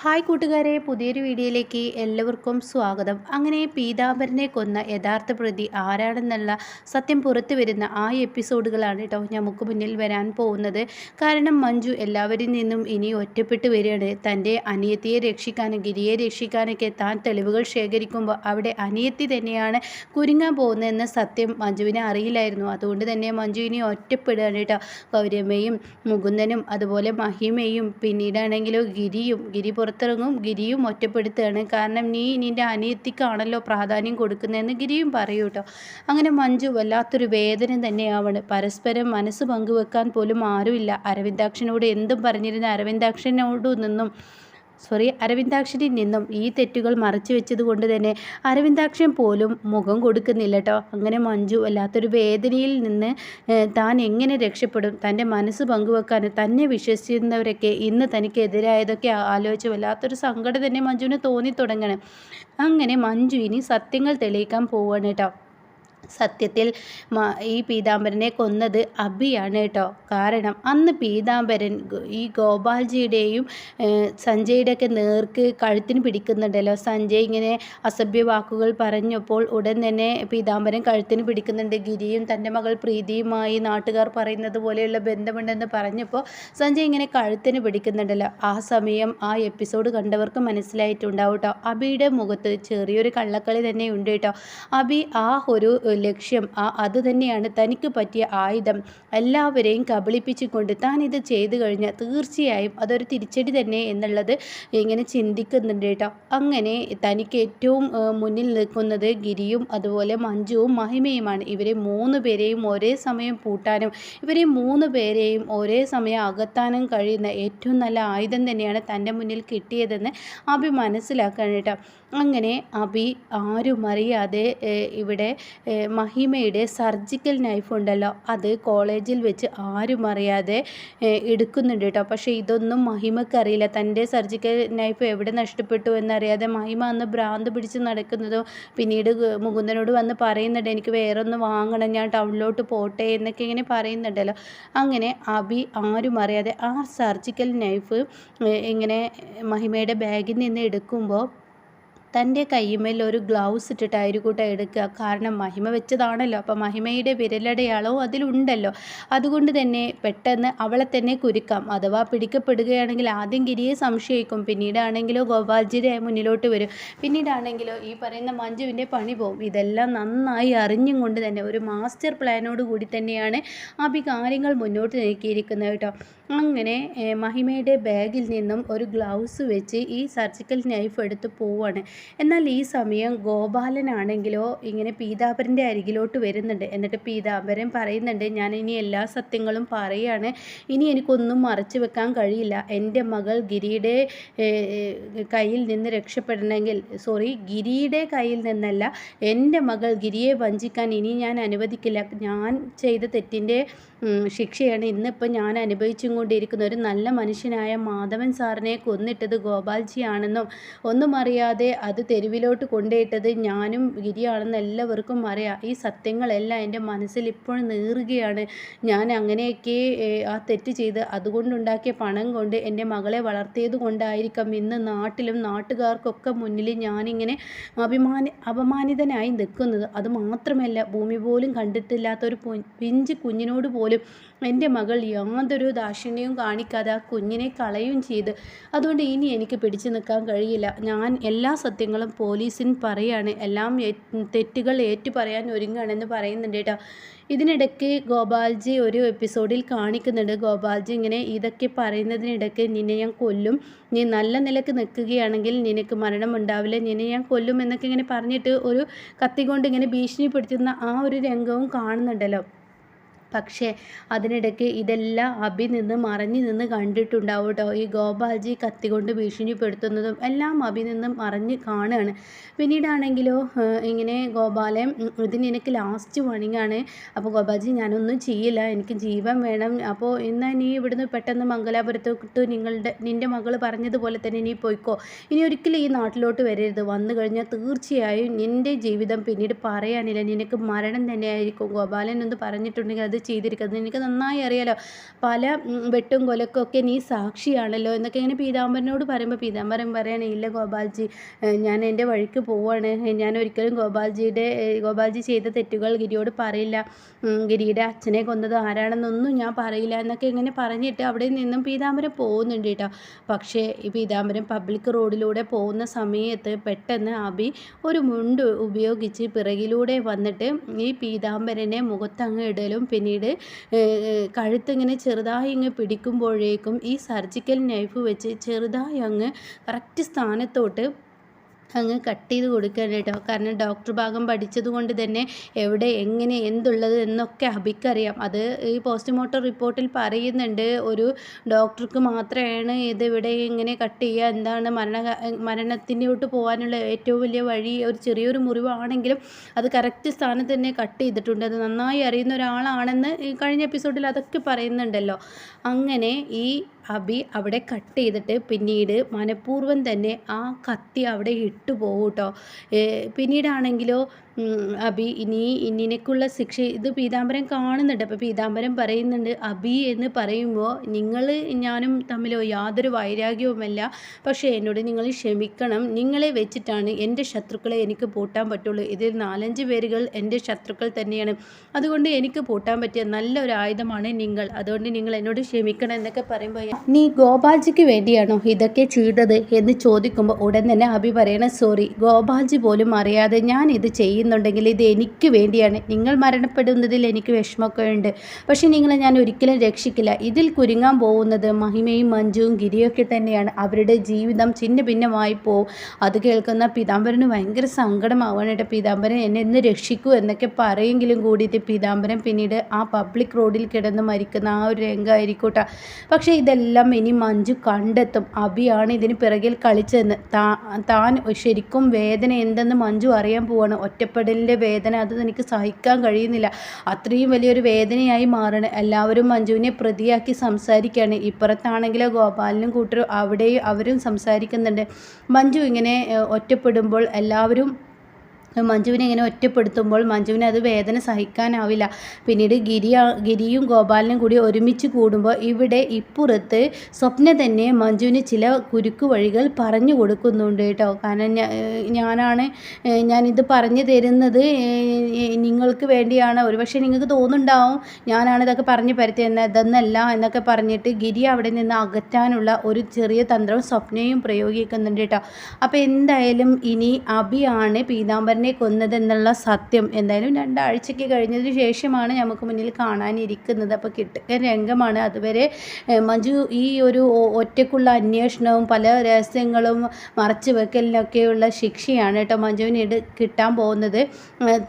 Hi കൂട്ടുകാരെ പുതിയൊരു വീഡിയോയിലേക്ക് എല്ലാവർക്കും സ്വാഗതം. അങ്ങനെ പീതാംബരനെ കൊന്ന യഥാർത്ഥ പ്രതി ആരാണെന്നുള്ള സത്യം പുറത്തു വരുന്ന ആ എപ്പിസോഡുകളാണ് കേട്ടോ നമുക്ക് മുന്നിൽ വരാൻ പോകുന്നത്. കാരണം മഞ്ജു എല്ലാവരിൽ നിന്നും ഇനി ഒറ്റപ്പെട്ട് വരികയാണ്. തന്റെ അനിയത്തിയെ രക്ഷിക്കാനും ഗിരിയെ രക്ഷിക്കാനൊക്കെ താൻ തെളിവുകൾ ശേഖരിക്കുമ്പോൾ അവിടെ അനിയത്തി തന്നെയാണ് കുരുങ്ങാൻ പോകുന്നതെന്ന സത്യം മഞ്ജുവിനെ അറിയില്ലായിരുന്നു. അതുകൊണ്ട് തന്നെ മഞ്ജു ഇനി ഒറ്റപ്പെടുകയാണ് കേട്ടോ. കൗരമ്മയും മുകുന്ദനും അതുപോലെ മഹിമയും പിന്നീടാണെങ്കിലോ ഗിരിയും ഗിരി പുറത്തിറങ്ങും ഗിരിയും ഒറ്റപ്പെടുത്തുകയാണ്. കാരണം നീ നിന്റെ അനിയത്തിക്കാണല്ലോ പ്രാധാന്യം കൊടുക്കുന്നതെന്ന് ഗിരിയും പറയൂ കേട്ടോ. അങ്ങനെ മഞ്ജു വല്ലാത്തൊരു വേദന തന്നെയാവണ് പരസ്പരം മനസ്സ് പങ്കുവെക്കാൻ പോലും ആരുമില്ല. അരവിന്ദാക്ഷനോട് എന്തും പറഞ്ഞിരുന്ന അരവിന്ദാക്ഷനോട് നിന്നും സോറി അരവിന്ദാക്ഷനിൽ നിന്നും ഈ തെറ്റുകൾ മറച്ചു വെച്ചത് കൊണ്ട് തന്നെ അരവിന്ദാക്ഷൻ പോലും മുഖം കൊടുക്കുന്നില്ല കേട്ടോ അങ്ങനെ മഞ്ജു വല്ലാത്തൊരു വേദനയിൽ നിന്ന് താൻ എങ്ങനെ രക്ഷപ്പെടും? തന്റെ മനസ്സ് പങ്കുവെക്കാൻ തന്നെ വിശ്വസിക്കുന്നവരൊക്കെ ഇന്ന് തനിക്കെതിരായതൊക്കെ ആലോചിച്ച് വല്ലാത്തൊരു സങ്കടം തന്നെ മഞ്ജുവിന് തോന്നി തുടങ്ങണം അങ്ങനെ മഞ്ജു ഇനി സത്യങ്ങൾ തെളിയിക്കാൻ പോവുകയാണ് കേട്ടോ സത്യത്തിൽ ഈ പീതാംബരനെ കൊന്നത് അബിയാണ് കേട്ടോ. കാരണം അന്ന് പീതാംബരൻ ഈ ഗോപാൽജിയുടെയും സഞ്ജയുടെയൊക്കെ നേർക്ക് കഴുത്തിന് പിടിക്കുന്നുണ്ടല്ലോ. സഞ്ജയ് ഇങ്ങനെ അസഭ്യ വാക്കുകൾ പറഞ്ഞപ്പോൾ ഉടൻ തന്നെ പീതാംബരൻ കഴുത്തിന് പിടിക്കുന്നുണ്ട്. ഗിരിയും തന്റെ മകൾ പ്രീതിയുമായി നാട്ടുകാർ പറയുന്നത് പോലെയുള്ള ബന്ധമുണ്ടെന്ന് പറഞ്ഞപ്പോൾ സഞ്ജയ് ഇങ്ങനെ കഴുത്തിന് പിടിക്കുന്നുണ്ടല്ലോ. ആ സമയം ആ എപ്പിസോഡ് കണ്ടവർക്ക് മനസ്സിലായിട്ടുണ്ടാവും കേട്ടോ. അബിയുടെ മുഖത്ത് ചെറിയൊരു കള്ളക്കളി തന്നെ ഉണ്ട് കേട്ടോ. അബി ആ ഒരു ലക്ഷ്യം ആ അതുതന്നെയാണ് തനിക്ക് പറ്റിയ ആയുധം. എല്ലാവരെയും കബളിപ്പിച്ചുകൊണ്ട് താൻ ഇത് ചെയ്തു കഴിഞ്ഞാൽ തീർച്ചയായും അതൊരു തിരിച്ചടി തന്നെ എന്നുള്ളത് ഇങ്ങനെ ചിന്തിക്കുന്നുണ്ട് കേട്ടോ. അങ്ങനെ തനിക്ക് ഏറ്റവും മുന്നിൽ നിൽക്കുന്നത് ഗിരിയും അതുപോലെ മഞ്ജുവും മഹിമയുമാണ്. ഇവരെ മൂന്ന് പേരെയും ഒരേ സമയം പൂട്ടാനും ഇവരെ മൂന്ന് പേരെയും ഒരേ സമയം അകത്താനും കഴിയുന്ന ഏറ്റവും നല്ല ആയുധം തന്നെയാണ് തന്റെ മുന്നിൽ കിട്ടിയതെന്ന് അഭി മനസ്സിലാക്കാൻ കേട്ടോ. അങ്ങനെ അഭി ആരും അറിയാതെ ഇവിടെ മഹിമയുടെ സർജിക്കൽ നൈഫ് ഉണ്ടല്ലോ. അത് കോളേജിൽ വെച്ച് ആരും അറിയാതെ എടുക്കുന്നുണ്ട് കേട്ടോ. പക്ഷേ ഇതൊന്നും മഹിമക്കറിയില്ല തന്റെ സർജിക്കൽ നൈഫ് എവിടെ നഷ്ടപ്പെട്ടു എന്നറിയാതെ മഹിമ അന്ന് ഭ്രാന്ത് പിടിച്ച് നടക്കുന്നതോ പിന്നീട് മുകുന്ദനോട് വന്ന് പറയുന്നുണ്ട് എനിക്ക് വേറെ ഒന്ന് വാങ്ങണം ഞാൻ ടൗണിലോട്ട് പോട്ടെ എന്നൊക്കെ ഇങ്ങനെ പറയുന്നുണ്ടല്ലോ. അങ്ങനെ അബി ആരും അറിയാതെ ആ സർജിക്കൽ നൈഫ് ഇങ്ങനെ മഹിമയുടെ ബാഗിൽ നിന്ന് എടുക്കുമ്പോൾ തന്റെ കയ്യുമേൽ ഒരു ഗ്ലൗസ് ഇട്ടിട്ട് ഇട്ടിട്ടായിരിക്കൂട്ട എടുക്കുക. കാരണം മഹിമ വെച്ചതാണല്ലോ. അപ്പോൾ മഹിമയുടെ വിരലടയാളവും അതിലുണ്ടല്ലോ. അതുകൊണ്ട് തന്നെ പെട്ടെന്ന് അവളെ തന്നെ കുരുക്കാം. അഥവാ പിടിക്കപ്പെടുകയാണെങ്കിൽ ആദ്യം ഗിരിയെ സംശയിക്കും. പിന്നീടാണെങ്കിലോ ഗോപാൽജിയുടെ മുന്നിലോട്ട് വരും. പിന്നീടാണെങ്കിലോ ഈ പറയുന്ന മഞ്ജുവിന്റെ പണി പോവും. ഇതെല്ലാം നന്നായി അറിഞ്ഞും കൊണ്ട് തന്നെ ഒരു മാസ്റ്റർ പ്ലാനോട് കൂടി തന്നെയാണ് അഭി കാര്യങ്ങൾ മുന്നോട്ട് നീക്കിയിരിക്കുന്നത് കേട്ടോ. അങ്ങനെ മഹിമയുടെ ബാഗിൽ നിന്നും ഒരു ഗ്ലൗസ് വെച്ച് ഈ സർജിക്കൽ നൈഫ് എടുത്ത് പോവാണ്. എന്നാൽ ഈ സമയം ഗോപാലനാണെങ്കിലോ ഇങ്ങനെ പീതാംബരന്റെ അരികിലോട്ട് വരുന്നുണ്ട്. എന്നിട്ട് പീതാംബരൻ പറയുന്നുണ്ട് ഞാൻ ഇനി എല്ലാ സത്യങ്ങളും പറയാണ്. ഇനി എനിക്കൊന്നും മറച്ചു വെക്കാൻ കഴിയില്ല. എന്റെ മകൾ ഗിരിയുടെ കയ്യിൽ നിന്ന് രക്ഷപ്പെടണമെങ്കിൽ സോറി ഗിരിയുടെ കയ്യിൽ നിന്നല്ല എന്റെ മകൾ ഗിരിയെ വഞ്ചിക്കാൻ ഇനി ഞാൻ അനുവദിക്കില്ല. ഞാൻ ചെയ്ത തെറ്റിന്റെ ശിക്ഷയാണ് ഇന്നിപ്പോൾ ഞാൻ അനുഭവിച്ചും കൊണ്ടിരിക്കുന്ന ഒരു നല്ല മനുഷ്യനായ മാധവൻ സാറിനെ കൊന്നിട്ടത് ഗോപാൽജിയാണെന്നും ഒന്നും അറിയാതെ അത് തെരുവിലോട്ട് കൊണ്ടുപോയിട്ടത് ഞാനും ഗിരിയാണെന്ന് എല്ലാവർക്കും അറിയാം. ഈ സത്യങ്ങളെല്ലാം എന്റെ മനസ്സിൽ ഇപ്പോഴും നീറുകയാണ്. ഞാൻ അങ്ങനെയൊക്കെ ആ തെറ്റ് ചെയ്ത് അതുകൊണ്ടുണ്ടാക്കിയ പണം കൊണ്ട് എന്റെ മകളെ വളർത്തിയത് കൊണ്ടായിരിക്കാം ഇന്ന് നാട്ടിലും നാട്ടുകാർക്കൊക്കെ മുന്നിൽ ഞാനിങ്ങനെ അഭിമാനി അപമാനിതനായി നിൽക്കുന്നത്. അത് മാത്രമല്ല ഭൂമി പോലും കണ്ടിട്ടില്ലാത്ത ഒരു പിഞ്ച് കുഞ്ഞിനോട് പോലും എന്റെ മകൾ യാതൊരു ദാക്ഷിണ്യവും കാണിക്കാതെ ആ കുഞ്ഞിനെ കളയും ചെയ്ത്. അതുകൊണ്ട് ഇനി എനിക്ക് പിടിച്ചു നിൽക്കാൻ കഴിയില്ല. ഞാൻ എല്ലാ സത്യങ്ങളും പോലീസിന് പറയാണ്. എല്ലാം തെറ്റുകൾ ഏറ്റു പറയാൻ ഒരുങ്ങുകയാണെന്ന് പറയുന്നുണ്ട് കേട്ടോ. ഇതിനിടയ്ക്ക് ഗോപാൽജി ഒരു എപ്പിസോഡിൽ കാണിക്കുന്നുണ്ട്. ഗോപാൽജി ഇങ്ങനെ ഇതൊക്കെ പറയുന്നതിനിടയ്ക്ക് നിന്നെ ഞാൻ കൊല്ലും. നീ നല്ല നിലയ്ക്ക് നിൽക്കുകയാണെങ്കിൽ നിനക്ക് മരണം ഉണ്ടാവില്ല. നിന്നെ ഞാൻ കൊല്ലും എന്നൊക്കെ ഇങ്ങനെ പറഞ്ഞിട്ട് ഒരു കത്തി കൊണ്ട് ഇങ്ങനെ ഭീഷണിപ്പെടുത്തുന്ന ആ ഒരു രംഗവും കാണുന്നുണ്ടല്ലോ. പക്ഷേ അതിനിടയ്ക്ക് ഇതെല്ലാം അഭി നിന്ന് മറഞ്ഞു നിന്ന് കണ്ടിട്ടുണ്ടാവും കേട്ടോ ഈ ഗോപാൽജി കത്തി കൊണ്ട് ഭീഷണിപ്പെടുത്തുന്നതും എല്ലാം അഭി നിന്ന് മറഞ്ഞ് കാണുകയാണ് പിന്നീടാണെങ്കിലോ ഇങ്ങനെ ഗോപാലൻ ഇതിന് എനിക്ക് ലാസ്റ്റ് വണിങ്ങാണ് അപ്പോൾ ഗോപാൽജി ഞാനൊന്നും ചെയ്യില്ല. എനിക്ക് ജീവൻ വേണം. അപ്പോൾ എന്നാൽ നീ ഇവിടുന്ന് പെട്ടെന്ന് മംഗലാപുരത്തോട്ട് നിങ്ങളുടെ നിന്റെ മകൾ പറഞ്ഞതുപോലെ തന്നെ നീ പോയിക്കോ. ഇനി ഒരിക്കലും ഈ നാട്ടിലോട്ട് വരരുത്. വന്നു കഴിഞ്ഞാൽ തീർച്ചയായും നിന്റെ ജീവിതം പിന്നീട് പറയാനില്ല. നിനക്ക് മരണം തന്നെയായിരിക്കും. ഗോപാലൻ എന്ന് പറഞ്ഞിട്ടുണ്ടെങ്കിൽ അത് ചെയ്തിരിക്കുന്നത്. എനിക്ക് നന്നായി അറിയാലോ. പല വെട്ടും കൊലക്കൊക്കെ നീ സാക്ഷിയാണല്ലോ എന്നൊക്കെ ഇങ്ങനെ പീതാംബരനോട് പറയുമ്പോൾ പീതാംബരൻ പറയണേ ഇല്ല ഗോപാൽജി ഞാൻ എന്റെ വഴിക്ക് പോവാണ്. ഞാൻ ഒരിക്കലും ഗോപാൽജിയുടെ ഗോപാൽജി ചെയ്ത തെറ്റുകൾ ഗിരിയോട് പറയില്ല. ഗിരിയുടെ അച്ഛനെ കൊന്നത് ആരാണെന്നൊന്നും ഞാൻ പറയില്ല എന്നൊക്കെ ഇങ്ങനെ പറഞ്ഞിട്ട് അവിടെ നിന്നും പീതാംബരം പോകുന്നുണ്ട് കേട്ടോ. പക്ഷേ ഈ പീതാംബരം പബ്ലിക് റോഡിലൂടെ പോകുന്ന സമയത്ത് പെട്ടെന്ന് അബി ഒരു മുണ്ട് ഉപയോഗിച്ച് പിറകിലൂടെ വന്നിട്ട് ഈ പീതാംബരനെ മുഖത്തങ്ങ് ഇടലും പിന്നീട് കഴുത്തിങ്ങനെ ചെറുതായി ഇങ്ങ് പിടിക്കുമ്പോഴേക്കും ഈ സർജിക്കൽ നൈഫ് വെച്ച് ചെറുതായി അങ്ങ് കറക്റ്റ് സ്ഥാനത്തോട്ട് അങ്ങ് കട്ട് ചെയ്ത് കൊടുക്കുകയാണ് കേട്ടോ. കാരണം ഡോക്ടർ ഭാഗം പഠിച്ചത് കൊണ്ട് തന്നെ എവിടെ എങ്ങനെ എന്തുള്ളത് എന്നൊക്കെ അബിക്കറിയാം. അത് ഈ പോസ്റ്റ്മോർട്ടം റിപ്പോർട്ടിൽ പറയുന്നുണ്ട്. ഒരു ഡോക്ടർക്ക് മാത്രമാണ് ഇത് ഇവിടെ എങ്ങനെ കട്ട് ചെയ്യുക എന്താണ് മരണ മരണത്തിനോട്ട് പോകാനുള്ള ഏറ്റവും വലിയ വഴി ഒരു ചെറിയൊരു മുറിവാണെങ്കിലും അത് കറക്റ്റ് സ്ഥാനത്ത് തന്നെ കട്ട് ചെയ്തിട്ടുണ്ട്. അത് നന്നായി അറിയുന്ന ഒരാളാണെന്ന് കഴിഞ്ഞ എപ്പിസോഡിൽ അതൊക്കെ പറയുന്നുണ്ടല്ലോ. അങ്ങനെ ഈ അബി അവിടെ കട്ട് ചെയ്തിട്ട് പിന്നീട് മനഃപൂർവം തന്നെ ആ കത്തി അവിടെ ഇട്ടു പോകും കേട്ടോ പിന്നീടാണെങ്കിലോ അബി ഇനി നിനക്കുള്ള ശിക്ഷ ഇത് പീതാംബരം കാണുന്നുണ്ട്. അപ്പോൾ പീതാംബരം പറയുന്നുണ്ട് അബി എന്ന് പറയുമ്പോൾ നിങ്ങൾ ഞാനും തമ്മിലോ യാതൊരു വൈരാഗ്യവുമല്ല. പക്ഷേ എന്നോട് നിങ്ങൾ ക്ഷമിക്കണം. നിങ്ങളെ വെച്ചിട്ടാണ് എന്റെ ശത്രുക്കളെ എനിക്ക് പൂട്ടാൻ പറ്റുള്ളൂ. ഇതിൽ നാലഞ്ച് പേരുകൾ എന്റെ ശത്രുക്കൾ തന്നെയാണ്. അതുകൊണ്ട് എനിക്ക് പൂട്ടാൻ പറ്റിയ നല്ലൊരു ആയുധമാണ് നിങ്ങൾ. അതുകൊണ്ട് നിങ്ങൾ എന്നോട് ക്ഷമിക്കണം എന്നൊക്കെ പറയുമ്പോൾ നീ ഗോപാൽജിക്ക് വേണ്ടിയാണോ ഇതൊക്കെ ചെയ്തത്? എന്ന് ചോദിക്കുമ്പോൾ ഉടൻ തന്നെ അബി പറയണ സോറി ഗോപാൽജി പോലും അറിയാതെ ഞാൻ ഇത് ചെയ്യുന്നു ചെയ്യുന്നുണ്ടെങ്കിൽ ഇത് എനിക്ക് വേണ്ടിയാണ്. നിങ്ങൾ മരണപ്പെടുന്നതിൽ എനിക്ക് വിഷമമൊക്കെ ഉണ്ട് പക്ഷേ നിങ്ങളെ ഞാൻ ഒരിക്കലും രക്ഷിക്കില്ല. ഇതിൽ കുരുങ്ങാൻ പോകുന്നത് മഹിമയും മഞ്ജുവും ഗിരിയൊക്കെ തന്നെയാണ്. അവരുടെ ജീവിതം ചിന്ന ഭിന്നമായി പോവും. അത് കേൾക്കുന്ന പീതാംബരന് ഭയങ്കര സങ്കടമാവാണ് കേട്ടോ. പീതാംബരൻ എന്നെ എന്ന് രക്ഷിക്കൂ എന്നൊക്കെ പറയെങ്കിലും കൂടിയിട്ട് പീതാംബരൻ പിന്നീട് ആ പബ്ലിക് റോഡിൽ കിടന്ന് മരിക്കുന്ന ആ ഒരു രംഗമായിരിക്കൂട്ട പക്ഷേ ഇതെല്ലാം ഇനി മഞ്ജു കണ്ടെത്തും. അഭിയാണ് ഇതിന് പിറകിൽ കളിച്ചതെന്ന്. താൻ ശരിക്കും വേദന എന്തെന്ന് മഞ്ജു അറിയാൻ പോവാണ്. ഒറ്റ ഒറ്റപ്പെടലിന്റെ വേദന അത് എനിക്ക് സഹിക്കാൻ കഴിയുന്നില്ല. അത്രയും വലിയൊരു വേദനയായി മാറണം. എല്ലാവരും മഞ്ജുവിനെ പ്രതിയാക്കി സംസാരിക്കുകയാണ് ഇപ്പുറത്താണെങ്കിലോ ഗോപാലിനും കൂട്ടരും അവിടെയും അവരും സംസാരിക്കുന്നുണ്ട്. മഞ്ജു ഇങ്ങനെ ഒറ്റപ്പെടുമ്പോൾ എല്ലാവരും മഞ്ജുവിനെ ഇങ്ങനെ ഒറ്റപ്പെടുത്തുമ്പോൾ മഞ്ജുവിന് അത് വേദന സഹിക്കാനാവില്ല. പിന്നീട് ഗിരി ഗിരിയും ഗോപാലനും കൂടി ഒരുമിച്ച് കൂടുമ്പോൾ ഇവിടെ ഇപ്പുറത്ത് സ്വപ്ന തന്നെ മഞ്ജുവിന് ചില കുരുക്കു വഴികൾ പറഞ്ഞു കൊടുക്കുന്നുണ്ട് കേട്ടോ. കാരണം ഞാനാണ് ഞാനിത് പറഞ്ഞു തരുന്നത് നിങ്ങൾക്ക് വേണ്ടിയാണ്. ഒരുപക്ഷെ നിങ്ങൾക്ക് തോന്നുന്നുണ്ടാവും ഞാനാണ് ഇതൊക്കെ പറഞ്ഞു പരത്തിയെന്ന് ഇതെന്നല്ല എന്നൊക്കെ പറഞ്ഞിട്ട് ഗിരി അവിടെ നിന്ന് അകറ്റാനുള്ള ഒരു ചെറിയ തന്ത്രം സ്വപ്നയും പ്രയോഗിക്കുന്നുണ്ട് കേട്ടോ. അപ്പോൾ എന്തായാലും ഇനി അഭിയാണ് പീതാംബരനെ തന്നെ കൊന്നതെന്നുള്ള സത്യം എന്തായാലും രണ്ടാഴ്ചയ്ക്ക് കഴിഞ്ഞതിന് ശേഷമാണ് നമുക്ക് മുന്നിൽ കാണാനിരിക്കുന്നത്. അപ്പോൾ കിട്ടുക രംഗമാണ്. അതുവരെ മഞ്ജു ഈ ഒരു ഒറ്റക്കുള്ള അന്വേഷണവും പല രഹസ്യങ്ങളും മറച്ചു വെക്കലിനൊക്കെയുള്ള ശിക്ഷയാണ് കേട്ടോ മഞ്ജുവിന് കിട്ടാൻ പോകുന്നത്.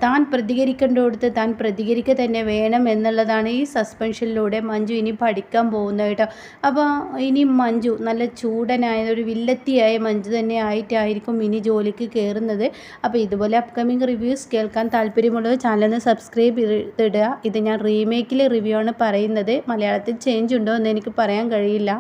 താൻ പ്രതികരിക്കേണ്ടടുത്ത് താൻ പ്രതികരിക്കുക തന്നെ വേണം എന്നുള്ളതാണ് ഈ സസ്പെൻഷനിലൂടെ മഞ്ജു ഇനി പഠിക്കാൻ പോകുന്നത് കേട്ടോ. അപ്പോൾ ഇനി മഞ്ജു നല്ല ചൂടനായ ഒരു വില്ലത്തിയായ മഞ്ജു തന്നെ ആയിട്ടായിരിക്കും ഇനി ജോലിക്ക് കയറുന്നത്. അപ്പോൾ ഇതുപോലെ അപ്കമിങ് റിവ്യൂസ് കേൾക്കാൻ താല്പര്യമുള്ളവർ ചാനലിന് സബ്സ്ക്രൈബ് ചെയ്തിടുക ഇത് ഞാൻ റീമേക്കിലെ റിവ്യൂ ആണ് പറയുന്നത്. മലയാളത്തിൽ ചേഞ്ച് ഉണ്ടോ എന്ന് എനിക്ക് പറയാൻ കഴിയില്ല.